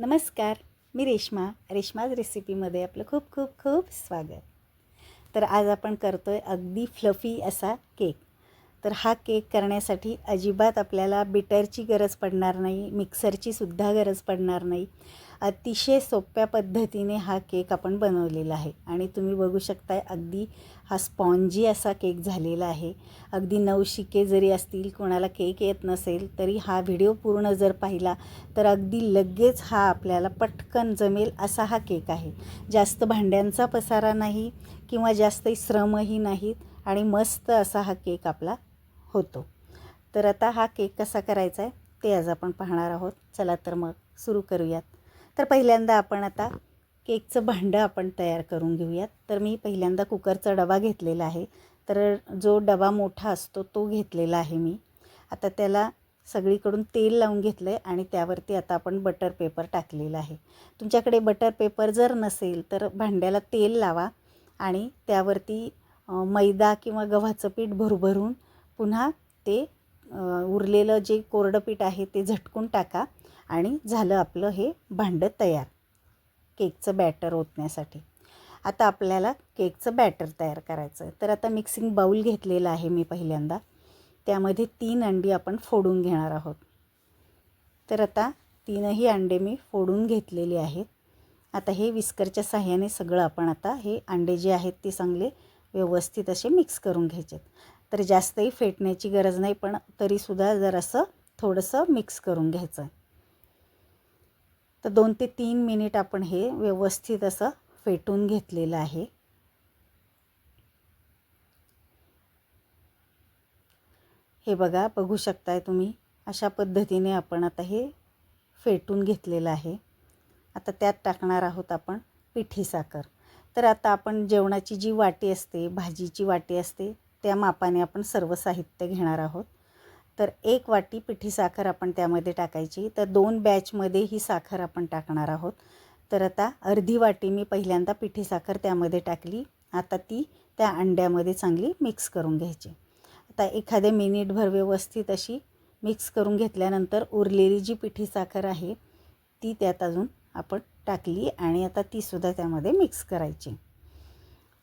नमस्कार मी रेश्मा. रेश्माज रेसिपीमध्ये आपलं खूप खूप खूप स्वागत. तर आज आपण करतो आहे अगदी फ्लफी असा केक तर हा केक करण्यासाठी अजिबात आपल्याला बिटरची गरज पडणार नाही मिक्सरची सुद्धा गरज पडणार नाही. अतिशय सोप्या पद्धतीने हा केक आपण बनवलेला आहे. आणि तुम्ही बघू शकताय अगदी हा स्पॉन्जी असा केक झालेला आहे. अगदी नवशिके जरी असतील कोणाला केक येत नसेल तरी हा व्हिडिओ पूर्ण जर पाहिला तर अगदी लगेच हा आपल्याला पटकन जमेल असा हा केक आहे. जास्त भांड्यांचा पसारा नाही किंवा जास्त श्रमही नाहीत आणि मस्त असा हा केक आपला होतो. तर आता हा केक कसा करायचा आहे ते आज आपण पाहणार आहोत. चला तर मग सुरू करूयात. तर पहिल्यांदा आपण आता केकचं भांडं आपण तयार करून घेऊयात. तर मी पहिल्यांदा कुकरचा डबा घेतलेला आहे. तर जो डबा मोठा असतो तो घेतलेला आहे मी. आता त्याला सगळीकडून तेल लावून घेतलं आहे आणि त्यावरती आता आपण बटर पेपर टाकलेला आहे. तुमच्याकडे बटर पेपर जर नसेल तर भांड्याला तेल लावा आणि त्यावरती मैदा किंवा गव्हाचं पीठ भरभरून पुन्हा ते उरलेलं जे कोरडं पीठ आहे ते झटकून टाका आणि झालं आपलं हे भांडं तयार. केकचं बॅटर ओतण्यासाठी. आता आपल्याला केकचं बॅटर तयार करायचं आहे. तर आता मिक्सिंग बाऊल घेतलेला आहे मी पहिल्यांदा. त्यामध्ये तीन अंडी आपण फोडून घेणार आहोत. तर आता तीनही अंडे मी फोडून घेतलेली आहेत. आता हे विस्करच्या साह्याने सगळं आपण आता हे अंडे जे आहेत ते चांगले व्यवस्थित असे मिक्स करून घ्यायचे तर जास्तही फेटण्याची गरज नाही पण तरीसुद्धा जरासं थोडंसं मिक्स करून घ्यायचं. आहे तर दोन ते तीन मिनिट आपण हे व्यवस्थित असं फेटून घेतलेलं आहे. हे बघा बघू शकताय तुम्ही अशा पद्धतीने आपण आता हे फेटून घेतलेलं आहे. आता त्यात टाकणार आहोत आपण पिठी साखर. तर आता आपण जेवणाची जी वाटी असते भाजीची वाटी असते त्या मापाने आपण सर्व साहित्य घेणार आहोत. तर एक वाटी पिठी साखर आपण त्यामध्ये टाकायची. तर दोन बॅचमध्ये ही साखर आपण टाकणार आहोत. तर आता अर्धी वाटी मी पहिल्यांदा पिठी साखर त्यामध्ये टाकली. आता ती त्या अंड्यामध्ये चांगली मिक्स करून घ्यायची. आता एखाद्या मिनिटभर व्यवस्थित अशी मिक्स करून घेतल्यानंतर उरलेली जी पिठी साखर आहे ती त्यात अजून आपण टाकली आणि आता तीसुद्धा त्यामध्ये मिक्स करायची.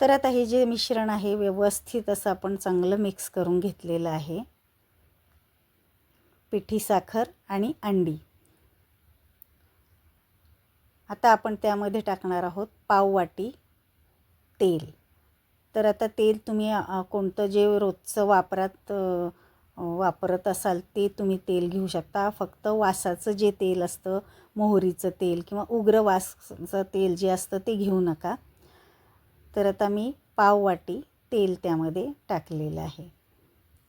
तर आता हे जे मिश्रण आहे व्यवस्थित असं आपण चांगलं मिक्स करून घेतलेलं आहे. पिठी साखर आणि अंडी. आता आपण त्यामध्ये टाकणार आहोत पाव वाटी तेल. तर आता तेल तुम्ही कोणतं जे रोजचं वापरात वापरत असाल ते तुम्ही तेल घेऊ शकता. फक्त वासाचं जे तेल असतं मोहरीचं तेल किंवा उग्र वासचं तेल जे असतं ते घेऊ नका. तर आता मी पाववाटी तेल त्यामध्ये टाकलेलं आहे.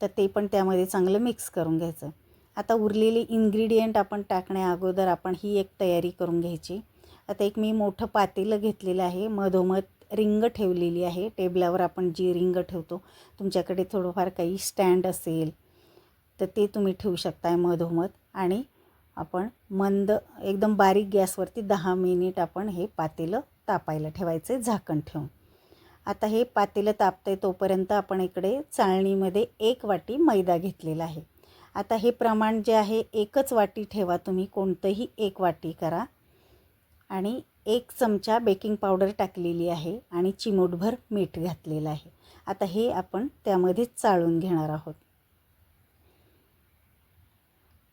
तर ते पण त्यामध्ये चांगलं मिक्स करून घ्यायचं. आता उरलेले इन्ग्रेडियंट आपण टाकण्या अगोदर आपण ही एक तयारी करून घ्यायची. आता एक मी मोठं पातेलं घेतलेलं आहे. मधोमध रिंग ठेवलेली आहे. टेबलावर आपण जी रिंग ठेवतो तुमच्याकडे थोडंफार काही स्टँड असेल तर ते तुम्ही ठेवू शकताय मधोमध. आणि आपण मंद एकदम बारीक गॅसवरती दहा मिनिट आपण हे पातेलं तापायला ठेवायचे झाकण ठेवून. आता हे पातेलं तापतं आहे तोपर्यंत आपण इकडे चाळणीमध्ये एक वाटी मैदा घेतलेला आहे. आता हे प्रमाण जे आहे एकच वाटी ठेवा तुम्ही कोणतंही एक वाटी करा. आणि एक चमचा बेकिंग पावडर टाकलेली आहे आणि चिमूटभर मीठ घातलेलं आहे. आता हे आपण त्यामध्ये चाळून घेणार आहोत.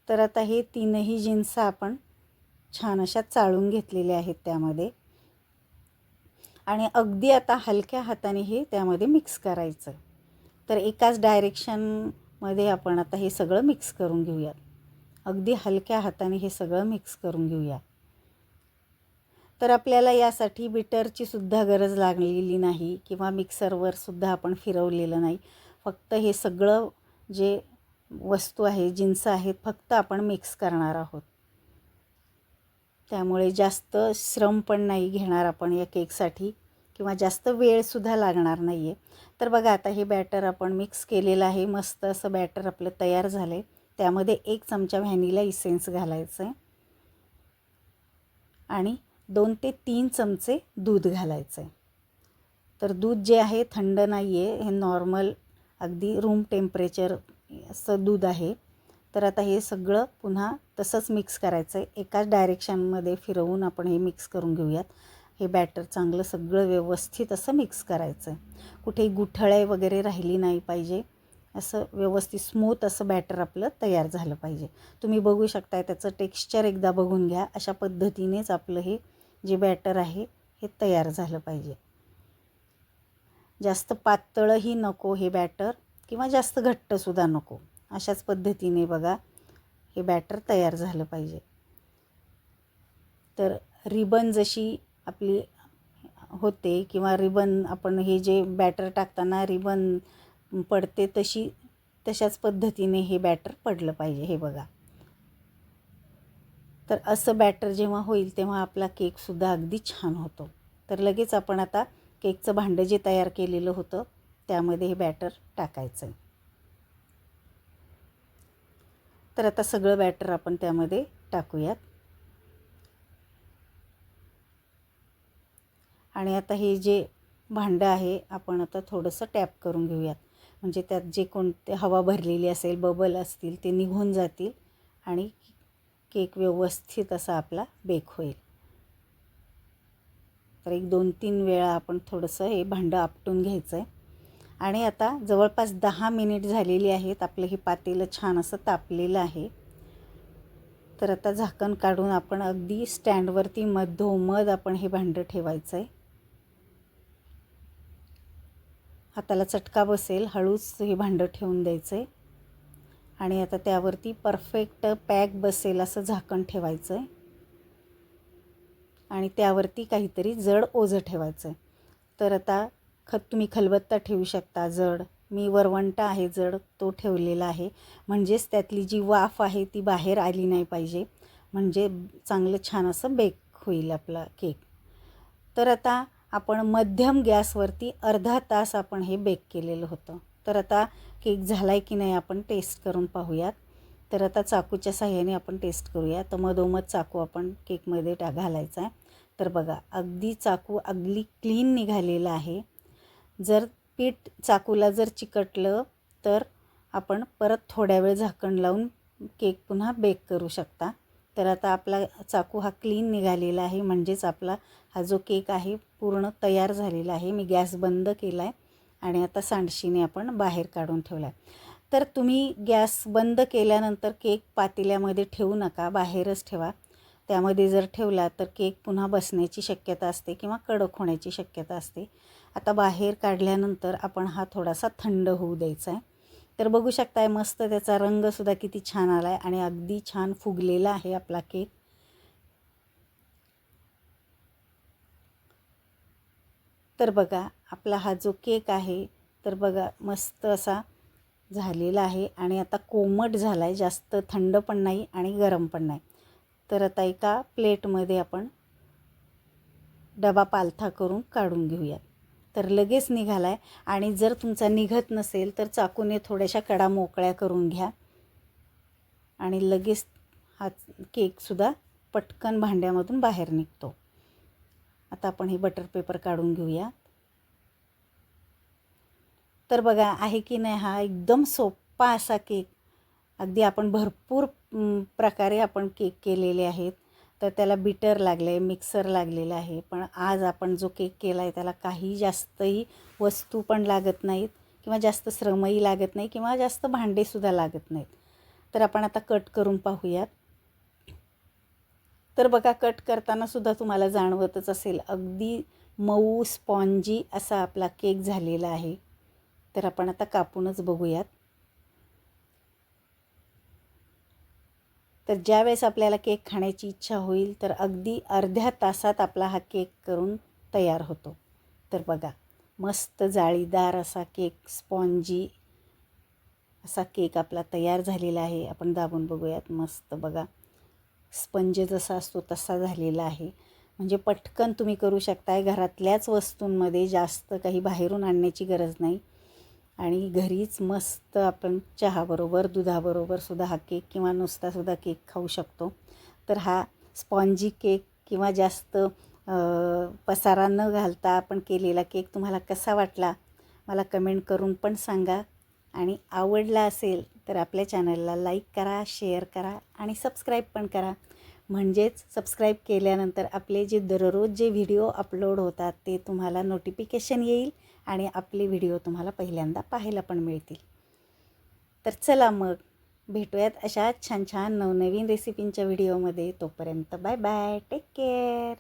तर आता हे तीनही जिन्स आपण छान अशा चाळून घेतलेल्या आहेत त्यामध्ये. आणि अगदी आता हलक्या हाताने हे त्यामध्ये मिक्स करायचं. तर एकाच डायरेक्शनमध्ये आपण आता हे सगळं मिक्स करून घेऊयात. अगदी हलक्या हाताने हे सगळं मिक्स करून घेऊया. तर आपल्याला यासाठी बिटरची सुद्धा गरज लागलेली नाही किंवा मिक्सरवर सुद्धा आपण फिरवलेलं नाही. फक्त हे सगळं जे वस्तू आहे जिन्स आहेत फक्त आपण मिक्स करणार आहोत. त्यामुळे जास्त श्रम पण नाही घेणार आपण या केकसाठी किंवा जास्त वेळसुद्धा लागणार नाही आहे तर बघा आता हे बॅटर आपण मिक्स केलेलं आहे. मस्त असं बॅटर आपलं तयार झालं आहे त्यामध्ये एक चमचा व्हॅनिला इसेन्स घालायचं आहे आणि दोन ते तीन चमचे दूध घालायचं आहे तर दूध जे आहे थंड नाही आहे हे नॉर्मल अगदी रूम टेम्परेचर असं दूध आहे. तर आता हे सगळं पुन्हा तसंच मिक्स करायचं आहे एकाच डायरेक्शनमध्ये फिरवून आपण हे मिक्स करून घेऊयात. हे बॅटर चांगलं सगळं व्यवस्थित असं मिक्स करायचं. आहे कुठेही गुठळे वगैरे राहिली नाही पाहिजे. असं व्यवस्थित स्मूथ असं बॅटर आपलं तयार झालं पाहिजे. तुम्ही बघू शकताय त्याचं टेक्स्चर एकदा बघून घ्या. अशा पद्धतीनेच आपलं हे जे बॅटर आहे हे तयार झालं पाहिजे. जास्त पातळही नको हे बॅटर किंवा जास्त घट्टसुद्धा नको. अशाच पद्धतीने बघा हे बॅटर तयार झालं पाहिजे. तर रिबन जशी आपली होते किंवा रिबन आपण हे जे बॅटर टाकताना रिबन पडते तशी तशाच पद्धतीने हे बॅटर पडलं पाहिजे हे बघा. तर असं बॅटर जेव्हा होईल तेव्हा आपला केकसुद्धा अगदी छान होतो. तर लगेच आपण आता केकचं भांडं जे तयार केलेलं होतं त्यामध्ये हे बॅटर टाकायचं तर आता सगळं बॅटर आपण त्यामध्ये टाकूयात. आणि आता हे जे भांडं आहे आपण आता थोडंसं टॅप करून घेऊयात. म्हणजे त्यात जे कोणते हवा भरलेली असेल बबल असतील ते निघून जातील आणि केक व्यवस्थित असा आपला बेक होईल. तर एक दोन तीन वेळा आपण थोडंसं हे भांडं आपटून घ्यायचं आहे आणि आता जवळपास दहा मिनिट झालेली आहेत आपलं हे पातेलं छान असं तापलेलं आहे. तर आता झाकण काढून आपण अगदी स्टँडवरती मधोमध आपण हे भांडं ठेवायचं आहे हाताला चटका बसेल हळूच हे भांडं ठेवून द्यायचं आहे आणि आता त्यावरती परफेक्ट पॅक बसेल असं झाकण ठेवायचं आहे आणि त्यावरती काहीतरी जड ओझं ठेवायचं आहे तर आता ख तुम्ही खलबत्ता ठेवू शकता जड. मी वरवंटा आहे जड तो ठेवलेला आहे. म्हणजेच त्यातली जी वाफ आहे ती बाहेर आली नाही पाहिजे. म्हणजे चांगलं छान असं बेक होईल आपला केक तर आता आपण मध्यम गॅसवरती अर्धा तास आपण हे बेक केलेलं होतं. तर आता केक झाला आहे की नाही आपण टेस्ट करून पाहूयात. तर आता चाकूच्या साह्याने आपण टेस्ट करूया. तर मधोमध चाकू आपण केकमध्ये टा घालायचा आहे. तर बघा अगदी चाकू अगदी क्लीन निघालेला आहे. जर पीठ चाकूला जर चिकटलं तर आपण परत थोड्या वेळ झाकण लावून केक पुन्हा बेक करू शकता. तर आता आपला चाकू हा क्लीन निघालेला आहे. म्हणजेच आपला हा जो केक आहे पूर्ण तयार झालेला आहे. मी गॅस बंद केला आहे आणि आता सांडशीने आपण बाहेर काढून ठेवला आहे तर तुम्ही गॅस बंद केल्यानंतर केक पातेल्यामध्ये ठेवू नका बाहेरच ठेवा. त्यामध्ये जर ठेवला तर केक पुन्हा बसण्याची शक्यता असते किंवा कडक होण्याची शक्यता असते. आता बाहेर काढल्यानंतर आपण हा थोडासा थंड होऊ द्यायचा आहे तर बघू शकताय मस्त त्याचा रंगसुद्धा किती छान आला आहे आणि अगदी छान फुगलेला आहे आपला केक. तर बघा आपला हा जो केक आहे तर बघा मस्त असा झालेला आहे आणि आता कोमट झाला आहे जास्त थंड पण नाही आणि गरम पण नाही. तर आता एका प्लेटमध्ये आपण डबा पालथा करून काढून घेऊयात. तर लगेच निघाला आहे आणि जर तुमचा निघत नसेल तर चाकूने थोड्याशा कडा मोकळ्या करून घ्या. आणि लगेच हा केकसुद्धा पटकन भांड्यामधून बाहेर निघतो. आता आपण हे बटर पेपर काढून घेऊया. तर बघा आहे की नाही हा एकदम सोपा असा केक. अगदी आपण भरपूर प्रकारे आपण केक केलेले आहेत. तर त्याला बिटर लागलं आहे मिक्सर लागलेलं आहे. पण आज आपण जो केक केला आहे त्याला काही जास्तही वस्तू पण लागत नाहीत किंवा जास्त श्रमही लागत नाही किंवा जास्त भांडेसुद्धा लागत नाहीत. तर आपण आता कट करून पाहूयात. तर बघा कट करताना सुद्धा तुम्हाला जाणवतच असेल अगदी मऊ स्पॉन्जी असा आपला केक झालेला आहे. तर आपण आता कापूनच बघूयात. तर ज्यावेळेस आपल्याला केक खाण्याची इच्छा होईल तर अगदी अर्ध्या तासात आपला हा केक करून तयार होतो. तर बघा मस्त जाळीदार असा केक स्पॉन्जी असा केक आपला तयार झालेला आहे. आपण दाबून बघूयात मस्त बघा. स्पंज जसा असतो तसा झालेला आहे. म्हणजे पटकन तुम्ही करू शकताय घरातल्याच वस्तूंमध्ये जास्त काही बाहेरून आणण्याची गरज नाही. आणि घरीच मस्त आपण चहाबरोबर दुधाबरोबरसुद्धा हा केक किंवा नुसतासुद्धा केक खाऊ शकतो. तर हा स्पॉन्जी केक किंवा जास्त पसारा न घालता आपण केलेला केक तुम्हाला कसा वाटला? मला कमेंट करून पण सांगा. आणि आवडला असेल तर आपल्या चॅनलला लाईक करा शेअर करा आणि सबस्क्राईब पण करा. म्हणजेच सबस्क्राईब केल्यानंतर आपले जे दररोज जे व्हिडिओ अपलोड होतात ते तुम्हाला नोटिफिकेशन येईल. आणि आपले व्हिडिओ तुम्हाला पहिल्यांदा पाहायला पण मिळतील. तर चला मग भेटूयात अशा छान छान नवनवीन रेसिपींच्या व्हिडिओमध्ये तोपर्यंत बाय बाय टेक केअर